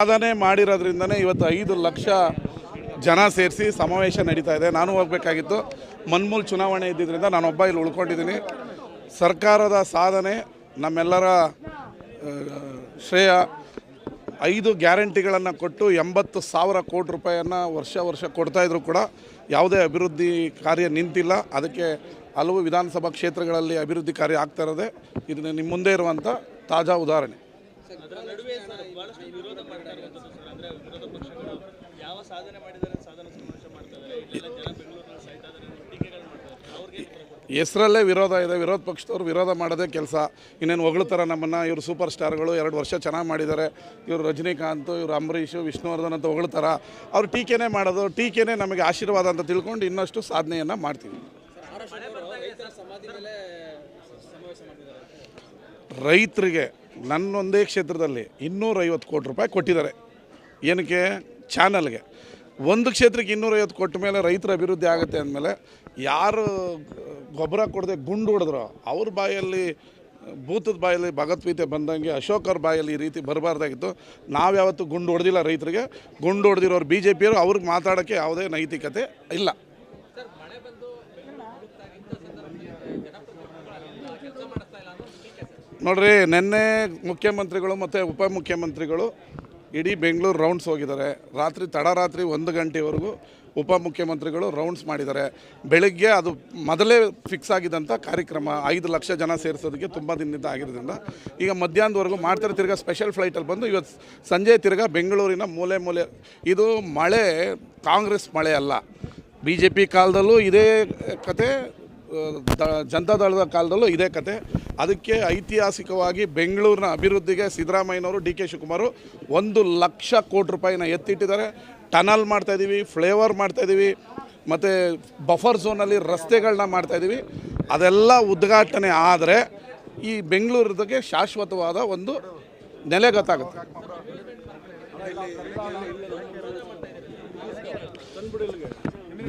ಸಾಧನೆ ಮಾಡಿರೋದ್ರಿಂದನೇ ಇವತ್ತು ಐದು ಲಕ್ಷ ಜನ ಸೇರಿಸಿ ಸಮಾವೇಶ ನಡೀತಾ ಇದೆ. ನಾನು ಹೋಗಬೇಕಾಗಿತ್ತು. ಮನ್ಮೂಲ್ ಚುನಾವಣೆ ಇದ್ದಿದ್ದರಿಂದ ನಾನೊಬ್ಬ ಇಲ್ಲಿ ಉಳ್ಕೊಂಡಿದ್ದೀನಿ. ಸರ್ಕಾರದ ಸಾಧನೆ, ನಮ್ಮೆಲ್ಲರ ಶ್ರೇಯ, ಐದು ಗ್ಯಾರಂಟಿಗಳನ್ನು ಕೊಟ್ಟು ಎಂಬತ್ತು ಸಾವಿರ ಕೋಟಿ ರೂಪಾಯಿಯನ್ನು ವರ್ಷ ವರ್ಷ ಕೊಡ್ತಾಯಿದ್ರು ಕೂಡ ಯಾವುದೇ ಅಭಿವೃದ್ಧಿ ಕಾರ್ಯ ನಿಂತಿಲ್ಲ. ಅದಕ್ಕೆ ಹಲವು ವಿಧಾನಸಭಾ ಕ್ಷೇತ್ರಗಳಲ್ಲಿ ಅಭಿವೃದ್ಧಿ ಕಾರ್ಯ ಆಗ್ತಾ ಇರೋದೇ. ಇದನ್ನು ನಿಮ್ಮ ಮುಂದೆ ಇರುವಂಥ ತಾಜಾ ಉದಾಹರಣೆ. ಯಾವ ಸಾಧನೆ ಮಾಡಿದ್ದಾರೆ ಸಾಧನ? ಹೆಸರಲ್ಲೇ ವಿರೋಧ ಇದೆ. ವಿರೋಧ ಪಕ್ಷದವ್ರು ವಿರೋಧ ಮಾಡೋದೇ ಕೆಲಸ. ಇನ್ನೇನು ಹೊಗಳ್ತಾರೆ ನಮ್ಮನ್ನು. ಇವರು ಸೂಪರ್ ಸ್ಟಾರ್ಗಳು ಎರಡು ವರ್ಷ ಚೆನ್ನಾಗಿ ಮಾಡಿದ್ದಾರೆ. ಇವರು ರಜನಿಕಾಂತ್ ಇವರು ಅಂಬರೀಷು ವಿಷ್ಣುವರ್ಧನ್ ಅಂತ ಹೊಗಳ್ತಾರ. ಅವ್ರು ಟೀಕೆನೇ ಮಾಡೋದು. ಟೀಕೆನೇ ನಮಗೆ ಆಶೀರ್ವಾದ ಅಂತ ತಿಳ್ಕೊಂಡು ಇನ್ನಷ್ಟು ಸಾಧನೆಯನ್ನು ಮಾಡ್ತೀವಿ. ರೈತರಿಗೆ ನನ್ನೊಂದೇ ಕ್ಷೇತ್ರದಲ್ಲಿ ಇನ್ನೂರೈವತ್ತು ಕೋಟಿ ರೂಪಾಯಿ ಕೊಟ್ಟಿದ್ದಾರೆ. ಏನಕ್ಕೆ? ಚಾನಲ್ಗೆ. ಒಂದು ಕ್ಷೇತ್ರಕ್ಕೆ ಇನ್ನೂರೈವತ್ತು ಕೊಟ್ಟ ಮೇಲೆ ರೈತರ ಅಭಿವೃದ್ಧಿ ಆಗುತ್ತೆ ಅಂದಮೇಲೆ ಯಾರು ಗೊಬ್ಬರ ಕೊಡದೆ ಗುಂಡು ಹೊಡೆದ್ರು ಅವ್ರ ಬಾಯಲ್ಲಿ, ಭೂತದ ಬಾಯಲ್ಲಿ ಭಗವದ್ಗೀತೆ ಬಂದಂಗೆ ಅಶೋಕ್ ಬಾಯಲ್ಲಿ ಈ ರೀತಿ ಬರಬಾರ್ದಾಗಿತ್ತು. ನಾವು ಯಾವತ್ತೂ ಗುಂಡು ಹೊಡೆದಿಲ್ಲ ರೈತರಿಗೆ. ಗುಂಡು ಹೊಡೆದಿರೋರು ಬಿ ಜೆ ಪಿಯವರು ಅವ್ರಿಗೆ ಮಾತಾಡೋಕ್ಕೆ ಯಾವುದೇ ನೈತಿಕತೆ ಇಲ್ಲ. ನೋಡ್ರಿ, ನಿನ್ನೆ ಮುಖ್ಯಮಂತ್ರಿಗಳು ಮತ್ತು ಉಪಮುಖ್ಯಮಂತ್ರಿಗಳು ಇಡೀ ಬೆಂಗಳೂರು ರೌಂಡ್ಸ್ ಹೋಗಿದ್ದಾರೆ. ರಾತ್ರಿ ತಡರಾತ್ರಿ ಒಂದು ಗಂಟೆವರೆಗೂ ಉಪಮುಖ್ಯಮಂತ್ರಿಗಳು ರೌಂಡ್ಸ್ ಮಾಡಿದ್ದಾರೆ. ಬೆಳಗ್ಗೆ ಅದು ಮೊದಲೇ ಫಿಕ್ಸ್ ಆಗಿದ್ದಂಥ ಕಾರ್ಯಕ್ರಮ, ಐದು ಲಕ್ಷ ಜನ ಸೇರಿಸೋದಕ್ಕೆ ತುಂಬ ದಿನದಿಂದ ಆಗಿರೋದ್ರಿಂದ, ಈಗ ಮಧ್ಯಾಹ್ನದವರೆಗೂ ಮಾಡ್ತಾರೆ, ತಿರ್ಗಾ ಸ್ಪೆಷಲ್ ಫ್ಲೈಟಲ್ಲಿ ಬಂದು ಇವತ್ತು ಸಂಜೆ ತಿರ್ಗಾ ಬೆಂಗಳೂರಿನ ಮೂಲೆ ಮೂಲೆ, ಇದು ಮಳೆ ಕಾಂಗ್ರೆಸ್ ಮಳೆ ಅಲ್ಲ. ಬಿ ಜೆ ಪಿ ಕಾಲದಲ್ಲೂ ಇದೇ ಕತೆ ದ- ಜನತಾದಳದ ಕಾಲದಲ್ಲೂ ಇದೇ ಕತೆ. ಅದಕ್ಕೆ ಐತಿಹಾಸಿಕವಾಗಿ ಬೆಂಗಳೂರಿನ ಅಭಿವೃದ್ಧಿಗೆ ಸಿದ್ದರಾಮಯ್ಯನವರು ಡಿ ಕೆ ಶಿವಕುಮಾರು ಒಂದು ಲಕ್ಷ ಕೋಟಿ ರೂಪಾಯಿನ ಎತ್ತಿಟ್ಟಿದ್ದಾರೆ. ಟನಲ್ ಮಾಡ್ತಾಯಿದ್ದೀವಿ ಫ್ಲೇವರ್ ಮಾಡ್ತಾಯಿದ್ದೀವಿ ಮತ್ತು ಬಫರ್ ಝೋನಲ್ಲಿ ರಸ್ತೆಗಳನ್ನ ಮಾಡ್ತಾಯಿದ್ದೀವಿ ಅದೆಲ್ಲ ಉದ್ಘಾಟನೆ ಆದರೆ ಈ ಬೆಂಗಳೂರಿಗೆ ಶಾಶ್ವತವಾದ ಒಂದು ನೆಲೆ ಗೊತ್ತಾಗುತ್ತೆ.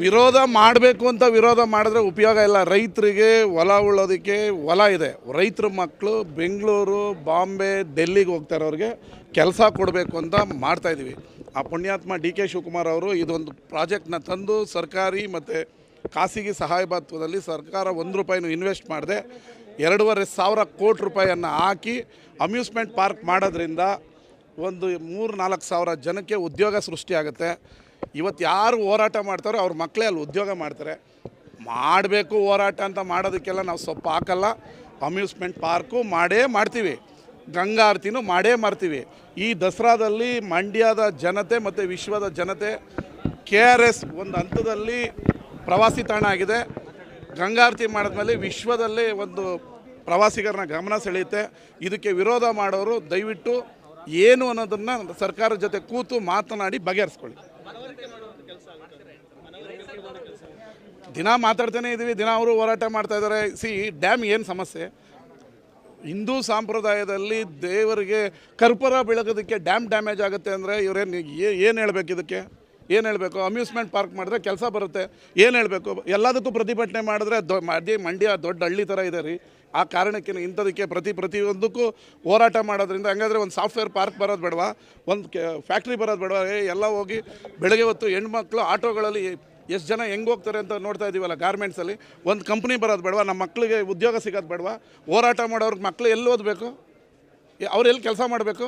ವಿರೋಧ ಮಾಡಬೇಕು ಅಂತ ವಿರೋಧ ಮಾಡಿದ್ರೆ ಉಪಯೋಗ ಇಲ್ಲ. ರೈತರಿಗೆ ಹೊಲ ಉಳೋದಕ್ಕೆ ಹೊಲ ಇದೆ. ರೈತರ ಮಕ್ಕಳು ಬೆಂಗಳೂರು, ಬಾಂಬೆ, ಡೆಲ್ಲಿಗೆ ಹೋಗ್ತಾರವ್ರಿಗೆ ಕೆಲಸ ಕೊಡಬೇಕು ಅಂತ ಮಾಡ್ತಾಯಿದ್ದೀವಿ ಆ ಪುಣ್ಯಾತ್ಮ ಡಿ ಕೆ ಶಿವಕುಮಾರ್ ಅವರು ಇದೊಂದು ಪ್ರಾಜೆಕ್ಟ್ನ ತಂದು ಸರ್ಕಾರಿ ಮತ್ತು ಖಾಸಗಿ ಸಹಾಯಭಾತ್ವದಲ್ಲಿ ಸರ್ಕಾರ ಒಂದು ರೂಪಾಯಿನೂ ಇನ್ವೆಸ್ಟ್ ಮಾಡಿದೆ ಎರಡೂವರೆ ಸಾವಿರ ಕೋಟಿ ರೂಪಾಯಿಯನ್ನು ಹಾಕಿ ಅಮ್ಯೂಸ್ಮೆಂಟ್ ಪಾರ್ಕ್ ಮಾಡೋದ್ರಿಂದ ಒಂದು ಮೂರು ನಾಲ್ಕು ಸಾವಿರ ಜನಕ್ಕೆ ಉದ್ಯೋಗ ಸೃಷ್ಟಿಯಾಗುತ್ತೆ ಇವತ್ತು ಯಾರು ಹೋರಾಟ ಮಾಡ್ತಾರೋ ಅವ್ರ ಮಕ್ಕಳೇ ಅಲ್ಲಿ ಉದ್ಯೋಗ ಮಾಡ್ತಾರೆ. ಮಾಡಬೇಕು ಹೋರಾಟ ಅಂತ ಮಾಡೋದಕ್ಕೆಲ್ಲ ನಾವು ಸೊಪ್ಪು ಹಾಕಲ್ಲ. ಅಮ್ಯೂಸ್ಮೆಂಟ್ ಪಾರ್ಕು ಮಾಡೇ ಮಾಡ್ತೀವಿ. ಗಂಗಾರತಿನೂ ಮಾಡೇ ಮಾಡ್ತೀವಿ. ಈ ದಸರಾದಲ್ಲಿ ಮಂಡ್ಯದ ಜನತೆ ಮತ್ತು ವಿಶ್ವದ ಜನತೆ ಕೆ ಆರ್ ಎಸ್ ಒಂದು ಹಂತದಲ್ಲಿ ಪ್ರವಾಸಿ ತಾಣ ಆಗಿದೆ. ಗಂಗಾರತಿ ಮಾಡಿದ್ಮೇಲೆ ವಿಶ್ವದಲ್ಲಿ ಒಂದು ಪ್ರವಾಸಿಗರನ್ನ ಗಮನ ಸೆಳೆಯುತ್ತೆ. ಇದಕ್ಕೆ ವಿರೋಧ ಮಾಡೋರು ದಯವಿಟ್ಟು ಏನು ಅನ್ನೋದನ್ನು ಸರ್ಕಾರದ ಜೊತೆ ಕೂತು ಮಾತನಾಡಿ ಬಗೆಹರಿಸ್ಕೊಳ್ಳಿ. ದಿನ ಮಾತಾಡ್ತಾನೆ ಇದ್ದೀವಿ ದಿನ ಅವರು ಹೋರಾಟ ಮಾಡ್ತಾ ಇದ್ದಾರೆ. ಸಿ ಡ್ಯಾಮ್ ಏನು ಸಮಸ್ಯೆ? ಹಿಂದೂ ಸಂಪ್ರದಾಯದಲ್ಲಿ ದೇವರಿಗೆ ಕರ್ಪೂರ ಬೆಳಗೋದಕ್ಕೆ ಡ್ಯಾಮ್ ಡ್ಯಾಮೇಜ್ ಆಗುತ್ತೆ ಅಂದರೆ ಇವರೇನು ಏನು ಹೇಳಬೇಕು ಇದಕ್ಕೆ? ಏನು ಹೇಳಬೇಕು? ಅಮ್ಯೂಸ್ಮೆಂಟ್ ಪಾರ್ಕ್ ಮಾಡಿದ್ರೆ ಕೆಲಸ ಬರುತ್ತೆ. ಏನು ಹೇಳಬೇಕು? ಎಲ್ಲದಕ್ಕೂ ಪ್ರತಿಭಟನೆ ಮಾಡಿದ್ರೆ ದೊ ಮಂಡ್ಯ ದೊಡ್ಡ ಹಳ್ಳಿ ಥರ ಇದೆ ರೀ. ಆ ಕಾರಣಕ್ಕೆ ಇಂಥದಕ್ಕೆ ಪ್ರತಿ ಪ್ರತಿಯೊಂದಕ್ಕೂ ಹೋರಾಟ ಮಾಡೋದ್ರಿಂದ ಹಂಗಾದ್ರೆ ಒಂದು ಸಾಫ್ಟ್ವೇರ್ ಪಾರ್ಕ್ ಬರೋದು ಬೇಡವಾ? ಒಂದು ಫ್ಯಾಕ್ಟ್ರಿ ಬರೋದು ಬೇಡವಾ? ಎಲ್ಲ ಹೋಗಿ ಬೆಳಗ್ಗೆ ಹೊತ್ತು ಹೆಣ್ಮಕ್ಳು ಆಟೋಗಳಲ್ಲಿ ಎಷ್ಟು ಜನ ಹೆಂಗೆ ಹೋಗ್ತಾರೆ ಅಂತ ನೋಡ್ತಾ ಇದ್ದೀವಲ್ಲ ಗಾರ್ಮೆಂಟ್ಸಲ್ಲಿ ಒಂದು ಕಂಪ್ನಿ ಬರೋದು ಬೇಡವಾ? ನಮ್ಮ ಮಕ್ಕಳಿಗೆ ಉದ್ಯೋಗ ಸಿಗೋದು ಬೇಡವಾ? ಹೋರಾಟ ಮಾಡೋರ್ಗೆ ಮಕ್ಕಳು ಎಲ್ಲಿ ಓದಬೇಕು? ಅವ್ರು ಎಲ್ಲಿ ಕೆಲಸ ಮಾಡಬೇಕು?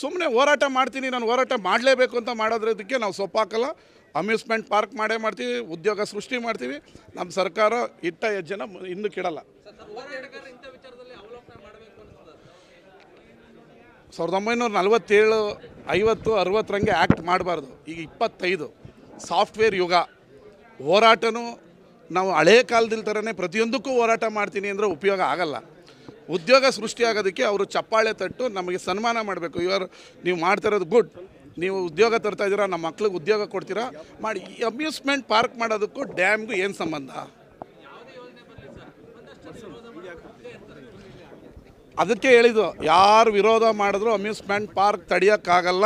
ಸುಮ್ಮನೆ ಹೋರಾಟ ಮಾಡ್ತೀನಿ, ನಾನು ಹೋರಾಟ ಮಾಡಲೇಬೇಕು ಅಂತ ಮಾಡೋದ್ರದಕ್ಕೆ ನಾವು ಸೊಪ್ಪಾಕಲ್ಲ ಅಮ್ಯೂಸ್ಮೆಂಟ್ ಪಾರ್ಕ್ ಮಾಡೇ ಮಾಡ್ತೀವಿ, ಉದ್ಯೋಗ ಸೃಷ್ಟಿ ಮಾಡ್ತೀವಿ. ನಮ್ಮ ಸರ್ಕಾರ ಇಟ್ಟ ಹೆಜ್ಜೆನ ಇನ್ನು ಹಿಂದಕ್ಕೆ ಇಡಲ್ಲ ಸಾವಿರದ ಒಂಬೈನೂರ ನಲವತ್ತೇಳು, ಐವತ್ತು, ಅರವತ್ತರಂಗೆ ಆ್ಯಕ್ಟ್ ಮಾಡಬಾರ್ದು. ಈಗ ಇಪ್ಪತ್ತೈದು. ಸಾಫ್ಟ್ವೇರ್ ಯುಗ. ಹೋರಾಟನೂ ನಾವು ಹಳೇ ಕಾಲದಲ್ಲಿ ಥರನೇ ಪ್ರತಿಯೊಂದಕ್ಕೂ ಹೋರಾಟ ಮಾಡ್ತೀನಿ ಅಂದರೆ ಉಪಯೋಗ ಆಗಲ್ಲ. ಉದ್ಯೋಗ ಸೃಷ್ಟಿಯಾಗೋದಕ್ಕೆ ಅವರು ಚಪ್ಪಾಳೆ ತಟ್ಟು ನಮಗೆ ಸನ್ಮಾನ ಮಾಡಬೇಕು. ಇವರು ನೀವು ಮಾಡ್ತಾ ಇರೋದು ಗುಡ್ ನೀವು ಉದ್ಯೋಗ ತರ್ತಾ ಇದ್ದೀರಾ, ನಮ್ಮ ಮಕ್ಳಿಗೆ ಉದ್ಯೋಗ ಕೊಡ್ತೀರಾ, ಮಾಡಿ ಅಮ್ಯೂಸ್ಮೆಂಟ್ ಪಾರ್ಕ್ ಮಾಡೋದಕ್ಕೂ ಡ್ಯಾಮ್ಗೂ ಏನು ಸಂಬಂಧ? ಅದಕ್ಕೆ ಹೇಳಿದ್ದು, ಯಾರು ವಿರೋಧ ಮಾಡಿದ್ರು ಅಮ್ಯೂಸ್ಮೆಂಟ್ ಪಾರ್ಕ್ ತಡೆಯೋಕ್ಕಾಗಲ್ಲ,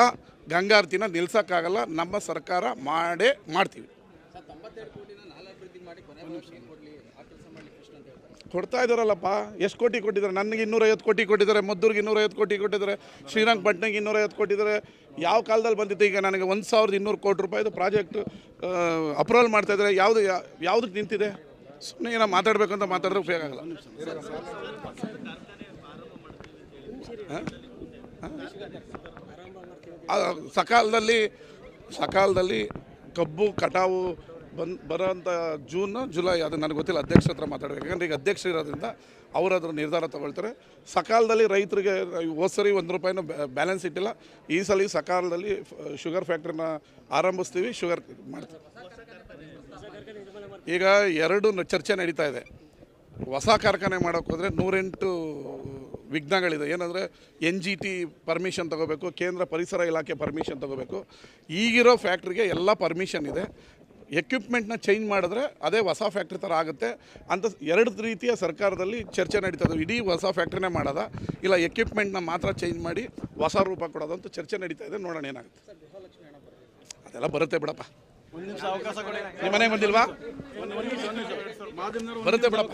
ಗಂಗಾರ್ತಿನ ನಿಲ್ಸೋಕ್ಕಾಗಲ್ಲ, ನಮ್ಮ ಸರ್ಕಾರ ಮಾಡೇ ಮಾಡ್ತೀವಿ. ಕೊಡ್ತಾ ಇದ್ದಾರಲ್ಲಪ್ಪ ಎಷ್ಟು ಕೋಟಿ ಕೊಟ್ಟಿದ್ದಾರೆ? ನನಗೆ ಇನ್ನೂರೈವತ್ತು ಕೋಟಿ ಕೊಟ್ಟಿದ್ದಾರೆ ಮದ್ದೂರಿಗೆ ಇನ್ನೂರೈವತ್ತು ಕೋಟಿ ಕೊಟ್ಟಿದ್ದಾರೆ ಶ್ರೀರಂಗಪಟ್ಟಣಕ್ಕೆ ಇನ್ನೂರೈವತ್ತು ಕೊಟ್ಟಿದ್ದಾರೆ. ಯಾವ ಕಾಲದಲ್ಲಿ ಬಂದಿತ್ತು? ಈಗ ನನಗೆ ಒಂದು ಸಾವಿರದ ಇನ್ನೂರು ಕೋಟಿ ರೂಪಾಯಿದು ಪ್ರಾಜೆಕ್ಟ್ ಅಪ್ರೂವಲ್ ಮಾಡ್ತಾ ಇದ್ದಾರೆ. ಯಾವುದು ಯಾವುದಕ್ಕೆ ನಿಂತಿದೆ? ಸುಮ್ಮನೆ ಏನೋ ಮಾತಾಡಬೇಕು ಅಂತ ಮಾತಾಡಿದ್ರೆ ಉಪಯೋಗ ಆಗಲ್ಲ. ಸಕಾಲದಲ್ಲಿ ಸಕಾಲದಲ್ಲಿ ಕಬ್ಬು ಕಟಾವು ಬಂದು ಬರೋಂಥ ಜೂನ್, ಜುಲೈ, ಅದು ನನಗೆ ಗೊತ್ತಿಲ್ಲ, ಅಧ್ಯಕ್ಷರ ಹತ್ರ ಮಾತಾಡಬೇಕು. ಯಾಕಂದರೆ ಈಗ ಅಧ್ಯಕ್ಷ ಇರೋದ್ರಿಂದ ಅವರು ಅದರ ನಿರ್ಧಾರ ತಗೊಳ್ತಾರೆ. ಸಕಾಲದಲ್ಲಿ ರೈತರಿಗೆ ಸರಿ ಒಂದು ರೂಪಾಯಿನೂ ಬ್ಯಾಲೆನ್ಸ್ ಇಟ್ಟಿಲ್ಲ. ಈ ಸಲ ಸಕಾಲದಲ್ಲಿ ಶುಗರ್ ಫ್ಯಾಕ್ಟ್ರಿನ ಆರಂಭಿಸ್ತೀವಿ, ಶುಗರ್ ಮಾಡ್ತೀವಿ. ಈಗ ಎರಡು ಚರ್ಚೆ ನಡೀತಾ ಇದೆ. ಹೊಸ ಕಾರ್ಖಾನೆ ಮಾಡೋಕೆ ಹೋದರೆ ನೂರೆಂಟು ವಿಘ್ನಗಳಿದೆ. ಏನಂದರೆ ಎನ್ ಜಿ ಟಿ ಪರ್ಮಿಷನ್ ತೊಗೋಬೇಕು, ಕೇಂದ್ರ ಪರಿಸರ ಇಲಾಖೆ ಪರ್ಮಿಷನ್ ತೊಗೋಬೇಕು. ಈಗಿರೋ ಫ್ಯಾಕ್ಟ್ರಿಗೆ ಎಲ್ಲ ಪರ್ಮಿಷನ್ ಇದೆ. ಎಕ್ವಿಪ್ಮೆಂಟ್ನ ಚೇಂಜ್ ಮಾಡಿದ್ರೆ ಅದೇ ಹೊಸ ಫ್ಯಾಕ್ಟ್ರಿ ಥರ ಆಗುತ್ತೆ. ಅಂತ ಎರಡು ರೀತಿಯ ಸರ್ಕಾರದಲ್ಲಿ ಚರ್ಚೆ ನಡೀತದೆ ಇಡೀ ಹೊಸ ಫ್ಯಾಕ್ಟ್ರಿನೇ ಮಾಡೋದ? ಇಲ್ಲ ಎಕ್ವಿಪ್ಮೆಂಟ್ನ ಮಾತ್ರ ಚೇಂಜ್ ಮಾಡಿ ಹೊಸ ರೂಪ ಕೊಡೋದು ಅಂತ ಚರ್ಚೆ ನಡೀತಾ ಇದೆ. ನೋಡೋಣ ಏನಾಗುತ್ತೆ. ಅದೆಲ್ಲ ಬರುತ್ತೆ ಬಿಡಪ್ಪ. ನಿಮ್ಮ ಮನೆಗೆ ಬಂದಿಲ್ವಾ? ಬರುತ್ತೆ ಬಿಡಪ್ಪ.